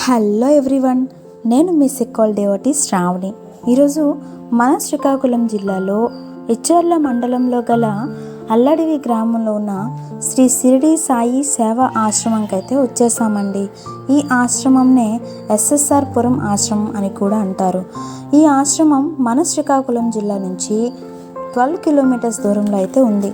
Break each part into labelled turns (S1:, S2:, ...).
S1: Hello everyone నేను మీ సిక్కోల్ దేవటి శ్రావణి. ఈరోజు మన శ్రీకాకుళం జిల్లాలో ఇచ్చర్ల మండలంలో గల అల్లడివి గ్రామంలో ఉన్న శ్రీ సిరిడి సాయి సేవా ఆశ్రమంకి అయితే వచ్చేసామండి. ఈ ఆశ్రమంనే ఎస్ఎస్ఆర్ పురం ఆశ్రమం అని కూడా అంటారు. ఈ ఆశ్రమం మన శ్రీకాకుళం జిల్లా నుంచి ట్వెల్వ్ కిలోమీటర్స్ దూరంలో అయితే ఉంది.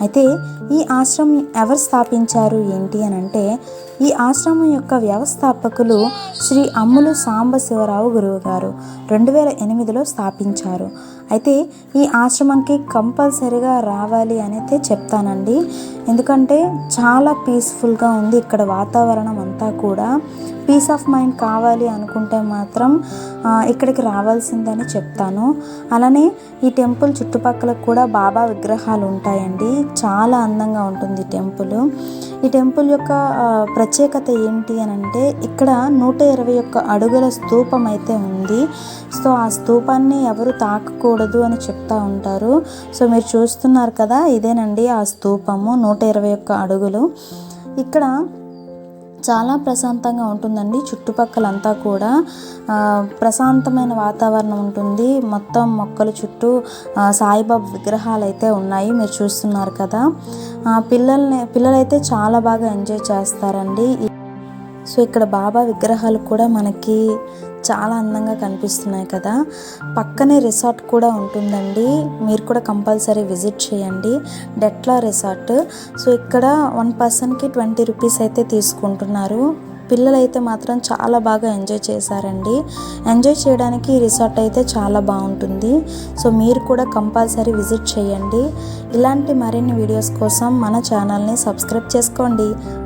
S1: అయితే ఈ ఆశ్రమం ఎవరు స్థాపించారు ఏంటి అని అంటే ఈ ఆశ్రమం యొక్క వ్యవస్థాపకులు శ్రీ అమ్ములు సాంబశివరావు గురువు గారు రెండు వేల ఎనిమిదిలో స్థాపించారు. అయితే ఈ ఆశ్రమంకి కంపల్సరిగా రావాలి అనైతే చెప్తానండి. ఎందుకంటే చాలా పీస్ఫుల్గా ఉంది ఇక్కడ వాతావరణం అంతా కూడా. పీస్ ఆఫ్ మైండ్ కావాలి అనుకుంటే మాత్రం ఇక్కడికి రావాల్సిందని చెప్తాను. అలానే ఈ టెంపుల్ చుట్టుపక్కల కూడా బాబా విగ్రహాలు ఉంటాయండి. చాలా అందంగా ఉంటుంది ఈ టెంపుల్. ఈ టెంపుల్ యొక్క ఆ, ప్రత్యేకత ఏంటి అని అంటే ఇక్కడ నూట ఇరవై ఒక్క అడుగుల స్తూపం అయితే ఉంది. సో ఆ స్తూపాన్ని ఎవరు తాకకూడదు అని చెప్తా ఉంటారు. సో మీరు చూస్తున్నారు కదా ఇదేనండి ఆ స్తూపము నూట ఇరవై ఒక్క అడుగులు. ఇక్కడ చాలా ప్రశాంతంగా ఉంటుందండి. చుట్టుపక్కలంతా కూడా ప్రశాంతమైన వాతావరణం ఉంటుంది. మొత్తం మొక్కల చుట్టూ సాయిబాబా విగ్రహాలు అయితే ఉన్నాయి. మీరు చూస్తున్నారు కదా. ఆ, పిల్లల్ని పిల్లలైతే చాలా బాగా ఎంజాయ్ చేస్తారండి. సో ఇక్కడ బాబా విగ్రహాలు కూడా మనకి చాలా అందంగా కనిపిస్తున్నాయి కదా. పక్కనే రిసార్ట్ కూడా ఉంటుందండి. మీరు కూడా కంపల్సరీ విజిట్ చేయండి. డెట్లా రిసార్ట్. సో ఇక్కడ వన్ పర్సన్కి ట్వంటీ రూపీస్ అయితే తీసుకుంటున్నారు. పిల్లలైతే మాత్రం చాలా బాగా ఎంజాయ్ చేశారండి. ఎంజాయ్ చేయడానికి ఈ రిసార్ట్ అయితే చాలా బాగుంటుంది. సో మీరు కూడా కంపల్సరీ విజిట్ చేయండి. ఇలాంటి మరిన్ని వీడియోస్ కోసం మన ఛానల్ని సబ్స్క్రైబ్ చేసుకోండి.